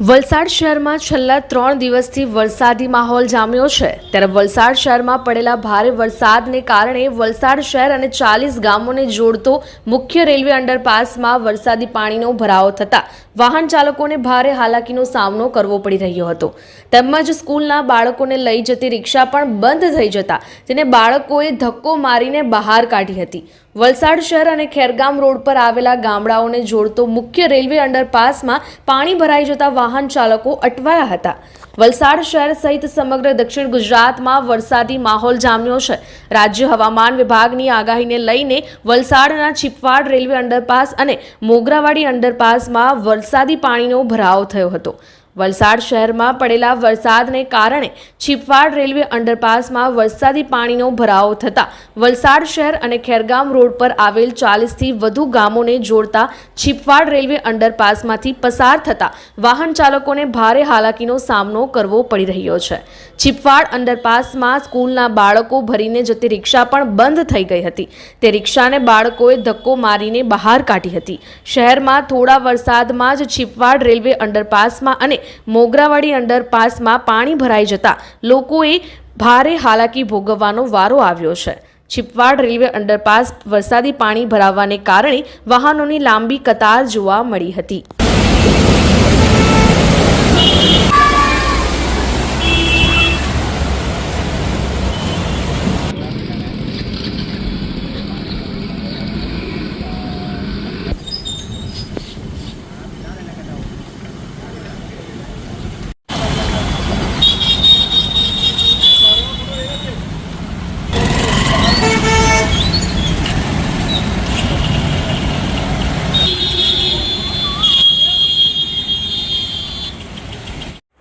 વલસાડ શહેરમાં છેલ્લા ત્રણ દિવસથી વરસાદી માહોલ જામ્યો છે. ત્યારે વલસાડ શહેરમાં પડેલા ભારે વરસાદને કારણે વલસાડ શહેર અને ચાલીસ ગામોને જોડતો મુખ્ય રેલવે અંડરપાસમાં વરસાદી પાણીનો ભરાવો થતાં વાહન ચાલકોને ભારે હાલાકીનો સામનો કરવો પડી રહ્યો હતો. તેમજ સ્કૂલના બાળકોને લઈ જતી રિક્ષા પણ બંધ થઈ જતા તેને બાળકોએ ધક્કો મારીને બહાર કાઢી હતી. વલસાડ શહેર અને ખેરગામ રોડ પર આવેલા ગામડાઓને જોડતો મુખ્ય રેલવે અંડરપાસમાં પાણી ભરાઈ જતા વાહન ચાલકો અટવાયા હતા. વલસાડ શહેર સહિત સમગ્ર દક્ષિણ ગુજરાતમાં વરસાદી માહોલ જામ્યો છે. રાજ્ય હવામાન વિભાગની આગાહીને લઈને વલસાડના છીપવાડ રેલવે અંડરપાસ અને મોગરાવાડી અંડરપાસમાં વરસાદી પાણીનો ભરાવ થયો હતો. વલસાડ શહેરમાં પડેલા વરસાદને કારણે છીપવાડ રેલવે અંડરપાસમાં વરસાદી પાણીનો ભરાવો થતાં વલસાડ શહેર અને ખેરગામ રોડ પર આવેલ ચાલીસથી વધુ ગામોને જોડતા છીપવાડ રેલવે અંડરપાસમાંથી પસાર થતા વાહન ચાલકોને ભારે હાલાકીનો સામનો કરવો પડી રહ્યો છે. છીપવાડ અંડરપાસમાં સ્કૂલના બાળકો ભરીને જતી રિક્ષા પણ બંધ થઈ ગઈ હતી. તે રિક્ષાને બાળકોએ ધક્કો મારીને બહાર કાઢી હતી. શહેરમાં થોડા વરસાદમાં જ છીપવાડ રેલવે અંડરપાસમાં અને મોગરાવાડી અંડરપાસમાં પાણી ભરાઈ જતા લોકોએ ભારે હાલાકી ભોગવવાનો વારો આવ્યો છે. છીપવાડ રેલવે અંડરપાસ વરસાદી પાણી ભરાવાને કારણે વાહનોની લાંબી કતાર જોવા મળી હતી.